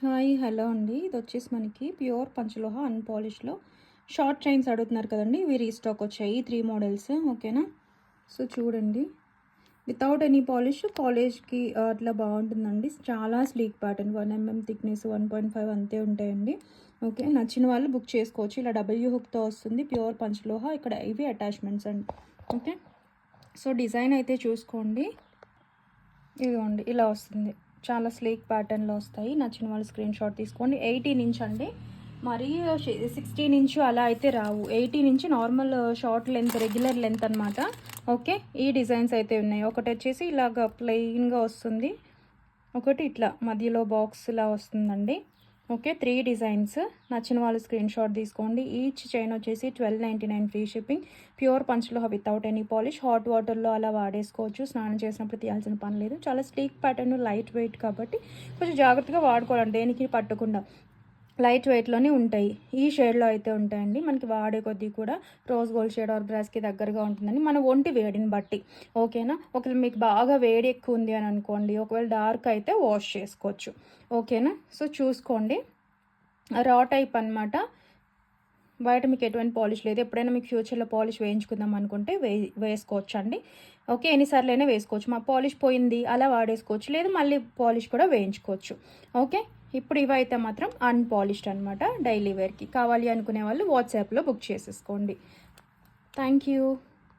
Hi hello అండి. ఇది వచ్చేసి మనకి ప్యూర్ పంచలోహ అన్పాలిష్లో. షార్ట్ చైన్స్ అడుగుతున్నారు కదండి ఇవి రీస్టాక్ వచ్చాయి త్రీ మోడల్స్ ఓకేనా? సో చూడండి. వితౌట్ ఎనీ పాలిష్ కాలేజ్కి అట్లా బాగుంటుందండి. చాలా sleek pattern one mm thickness one point five అంతే ఉంటాయండి. ఓకే నచ్చిన వాళ్ళు బుక్ చేసుకోవచ్చు. ఇలా డబ్ల్యూ హుక్తో వస్తుంది ప్యూర్ పంచలోహ. ఇక్కడ ఇవి అటాచ్మెంట్స్ అండి. ఓకే సో డిజైన్ అయితే చూసుకోండి. ఇదిగోండి ఇలా వస్తుంది. చాలా స్లీక్ ప్యాటర్న్లో వస్తాయి. నచ్చిన వాళ్ళు స్క్రీన్ షాట్ తీసుకోండి. ఎయిటీన్ ఇంచ్ అండి. మరీ సిక్స్టీన్ ఇంచ్ అలా అయితే రావు. Eighteen inch normal short length regular length అనమాట ఓకే? ఈ డిజైన్స్ అయితే ఉన్నాయి. ఒకటి వచ్చేసి ఇలాగ ప్లెయిన్గా వస్తుంది. ఒకటి ఇట్లా మధ్యలో బాక్స్ ఇలా వస్తుందండి. ఓకే త్రీ డిజైన్స్ నచ్చిన వాళ్ళు స్క్రీన్ షాట్ తీసుకోండి. ఈచ్ చైన్ వచ్చేసి twelve ninety nine free shipping pure పంచ్లో without any polish hot వాటర్లో అలా వాడేసుకోవచ్చు. స్నానం చేసినప్పుడు తీయాల్సిన పని లేదు. చాలా స్లీక్ ప్యాటర్న్ లైట్ వెయిట్ కాబట్టి కొంచెం జాగ్రత్తగా వాడుకోవాలండి. దేనికి పట్టకుండా. లైట్ వెయిట్లోనే ఉంటాయి. ఈ షేడ్లో అయితే ఉంటాయండి. మనకి వాడే కొద్దీ కూడా రోజ్ గోల్డ్ షేడ్ ఆర్ బ్రాస్కి దగ్గరగా ఉంటుందని మన ఒంటి వేడిని బట్టి. ఓకేనా? ఒకవేళ మీకు బాగా వేడి ఎక్కువ ఉంది అని అనుకోండి ఒకవేళ డార్క్ అయితే వాష్ చేసుకోవచ్చు. ఓకేనా? సో చూసుకోండి. రా టైప్ అనమాట బయట మీకు ఎటువంటి పాలిష్ లేదు. ఎప్పుడైనా మీకు ఫ్యూచర్లో పాలిష్ వేయించుకుందాం అనుకుంటే వే వేసుకోవచ్చు అండి ఓకే ఎన్నిసార్లు అయినా వేసుకోవచ్చు. మా పాలిష్ పోయింది అలా వాడేసుకోవచ్చు. లేదు మళ్ళీ పాలిష్ కూడా వేయించుకోవచ్చు. ఓకే ఇప్పుడు ఇవైతే మాత్రం అన్పాలిష్డ్ అనమాట డైలీ వేర్కి. కావాలి అనుకునే వాళ్ళు వాట్సాప్లో బుక్ చేసేసుకోండి. Thank you.